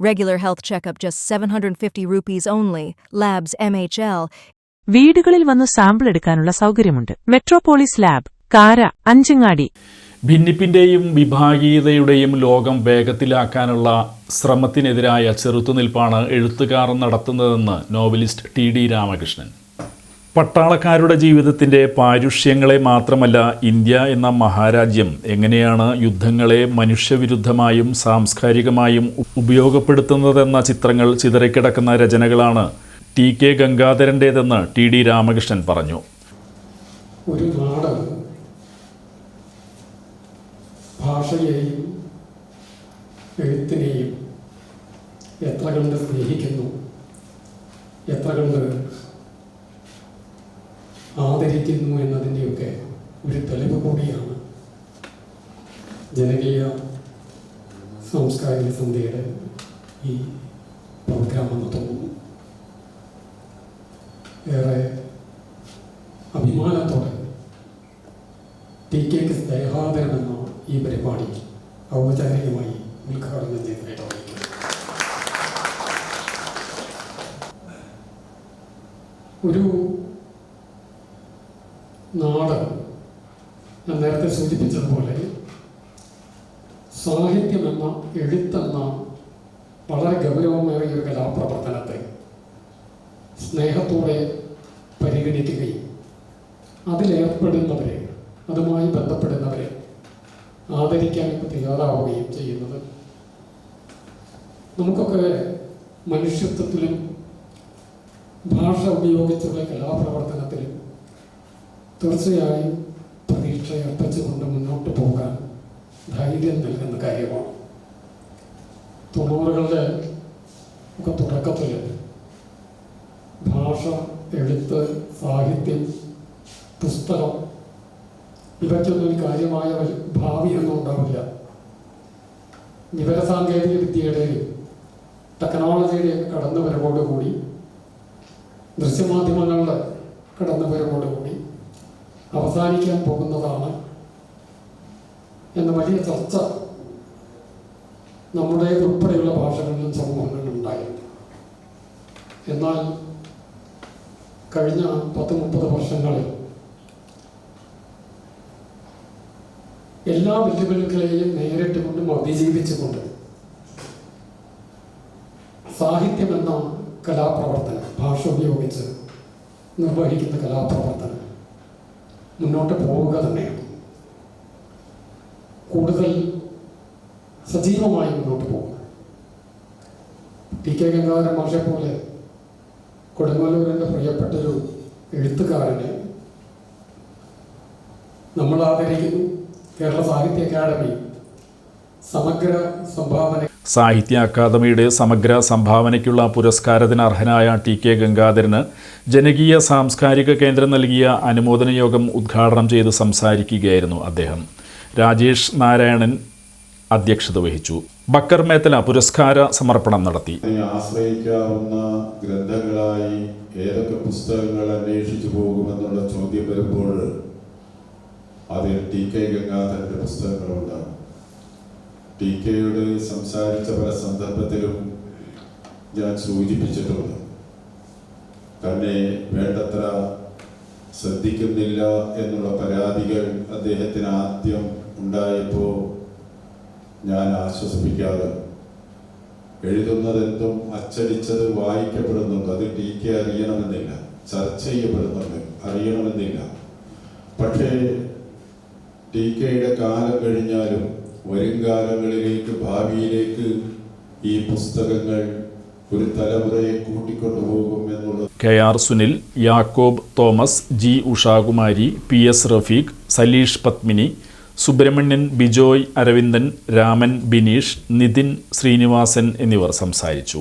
Regular health checkup just 750 rupees only. Labs MHL. വീടുകളിൽ വന്ന് sample എടുക്കാനുള്ള സൗകര്യമുണ്ട് മെട്രോപോളിസ് ലാബ് കാര അഞ്ചങ്ങാടി ഭിന്നിപ്പിന്റെയും വിഭാഗീയതയുടെയും ലോകം വേഗത്തിലാക്കാനുള്ള ശ്രമത്തിനെതിരായ ചെറുത്തുനിൽപ്പാണ് എഴുത്തുകാർ നടത്തുന്നതെന്ന് നോവലിസ്റ്റ് ടി ഡി രാമകൃഷ്ണൻ പട്ടാളക്കാരുടെ ജീവിതത്തിന്റെ പാരുഷ്യങ്ങളെ മാത്രമല്ല ഇന്ത്യ എന്ന മഹാരാജ്യം എങ്ങനെയാണ് യുദ്ധങ്ങളെ മനുഷ്യവിരുദ്ധമായും സാംസ്കാരികമായും ഉപയോഗപ്പെടുത്തുന്നതെന്ന ചിത്രങ്ങൾ ചിതറിക്കിടക്കുന്ന രചനകളാണ് ടി കെ ഗംഗാധരന്റേതെന്ന് ടി ഡി രാമകൃഷ്ണൻ പറഞ്ഞു. ഒരു നാട് ഭാഷയെയും എത്ര കണ്ട് സ്നേഹിക്കുന്നു എത്ര കണ്ട് ആദരിക്കുന്നു എന്നതിന്റെയൊക്കെ ഒരു തെളിവ് കൂടിയാണ് ജനകീയ സാംസ്കാരിക സന്ധ്യയുടെ ഈ പ്രോഗ്രാമെന്ന് തോന്നുന്നു. ഏറെ അഭിമാനത്തോടെ ടി കെക്ക് സ്നേഹാദരം എന്ന ഈ പരിപാടി ഔപചാരികമായി ഉദ്ഘാടനം അറിയിക്കുന്നു ഒരു നാട് ഞാൻ നേരത്തെ സൂചിപ്പിച്ചതുപോലെ സാഹിത്യമെന്ന എഴുത്തെന്ന വളരെ ഗൗരവമേറിയ ഒരു കലാപ്രവർത്തനത്തെ സ്നേഹത്തോടെ പരിഗണിക്കുകയും അതിലേർപ്പെടുന്നവരെ അതുമായി ബന്ധപ്പെടുന്നവരെ ആദരിക്കാൻ തയ്യാറാവുകയും ചെയ്യുന്നത്. നമുക്കൊക്കെ മനുഷ്യത്വത്തിലും ഭാഷ ഉപയോഗിച്ചുള്ള കലാപ്രവർത്തനത്തിലും തീർച്ചയായും അർപ്പിച്ചുകൊണ്ട് മുന്നോട്ട് പോകാൻ ധൈര്യം നൽകുന്ന കാര്യമാണ്. തൊണ്ണൂറുകളുടെ ഒക്കെ തുടക്കത്തിൽ ഭാഷ എഴുത്ത് സാഹിത്യം പുസ്തകം ഇവയ്ക്കൊന്നും ഒരു കാര്യമായ ഒരു ഭാവിയൊന്നും ഉണ്ടാവില്ല. വിവരസാങ്കേതിക വിദ്യയുടെയും ടെക്നോളജിയുടെയും കടന്നുവരവോടുകൂടി ദൃശ്യമാധ്യമങ്ങളുടെ കടന്നുവരവോടുകൂടി അവസാനിക്കാൻ പോകുന്നതാണ് എന്ന വലിയ ചർച്ച നമ്മുടെ ഉൾപ്പെടെയുള്ള ഭാഷകളിലും സമൂഹങ്ങളിലും ഉണ്ടായിരുന്നു. എന്നാൽ കഴിഞ്ഞ പത്ത് മുപ്പത് വർഷങ്ങളിൽ എല്ലാ വെല്ലുവിളികളെയും നേരിട്ടുകൊണ്ടും അതിജീവിച്ചുകൊണ്ട് സാഹിത്യമെന്ന കലാപ്രവർത്തനം ഭാഷ ഉപയോഗിച്ച് നിർവഹിക്കുന്ന കലാപ്രവർത്തനം മുന്നോട്ട് പോവുക തന്നെയാണ് കൂടുതൽ സജീവമായി മുന്നോട്ട് പോകുക ടി കെ ഗംഗാധരൻ മാഷെ പോലെ കൊടുങ്ങല്ലൂരിന്റെ പ്രിയപ്പെട്ടൊരു എഴുത്തുകാരനെ നമ്മൾ ആദരിക്കുന്നു. കേരള സാഹിത്യ അക്കാദമി സമഗ്ര സംഭാവന സാഹിത്യ അക്കാദമിയുടെ സമഗ്ര സംഭാവനയ്ക്കുള്ള പുരസ്കാരത്തിന് അർഹനായ ടി കെ ഗംഗാധരന് ജനകീയ സാംസ്കാരിക കേന്ദ്രം നൽകിയ അനുമോദന യോഗം ഉദ്ഘാടനം ചെയ്ത് സംസാരിക്കുകയായിരുന്നു അദ്ദേഹം. രാജേഷ് നാരായണൻ അധ്യക്ഷത വഹിച്ചു. ബക്കർ മേത്തല പുരസ്കാര സമർപ്പണം നടത്തി. ആശ്രയിക്കാവുന്ന ഗ്രന്ഥങ്ങളായി ഏതൊക്കെ പുസ്തകങ്ങൾ അന്വേഷിച്ചു പോകുമെന്നുള്ള ചോദ്യം വരുമ്പോൾ അതിൽ ടി കെ ഗംഗാധരന്റെ പുസ്തകങ്ങളുണ്ടാകും. ടി കെയോട് സംസാരിച്ച പല സന്ദർഭത്തിലും ഞാൻ സൂചിപ്പിച്ചിട്ടുണ്ട്. തന്നെ വേണ്ടത്ര ശ്രദ്ധിക്കുന്നില്ല എന്നുള്ള പരാതികൾ അദ്ദേഹത്തിന് ആദ്യം ഉണ്ടായപ്പോൾ ഞാൻ ആശ്വസിപ്പിക്കാതെ എഴുതുന്നതെന്തും അച്ചടിച്ചത് വായിക്കപ്പെടുന്നുണ്ട്. അത് ടി കെ അറിയണമെന്നില്ല. ചർച്ച ചെയ്യപ്പെടുന്നുണ്ട്. അറിയണമെന്നില്ല. പക്ഷേ ടി കെയുടെ കാലം കഴിഞ്ഞാലും വരും കാലങ്ങളിലേക്ക് ഭാവിയിലേക്ക് ഈ പുസ്തകങ്ങൾ ഒരു തലമുറയെ കൂട്ടിക്കൊണ്ടുപോകും എന്നുള്ളത്. K R Sunil Yakob Thomas G Ushakumari P S Rafeeq Saleesh Padmini Subramanian Bijoy Aravindan Raman Bineesh Nithin Sreenivasan എന്നിവർ സംസാരിച്ചു.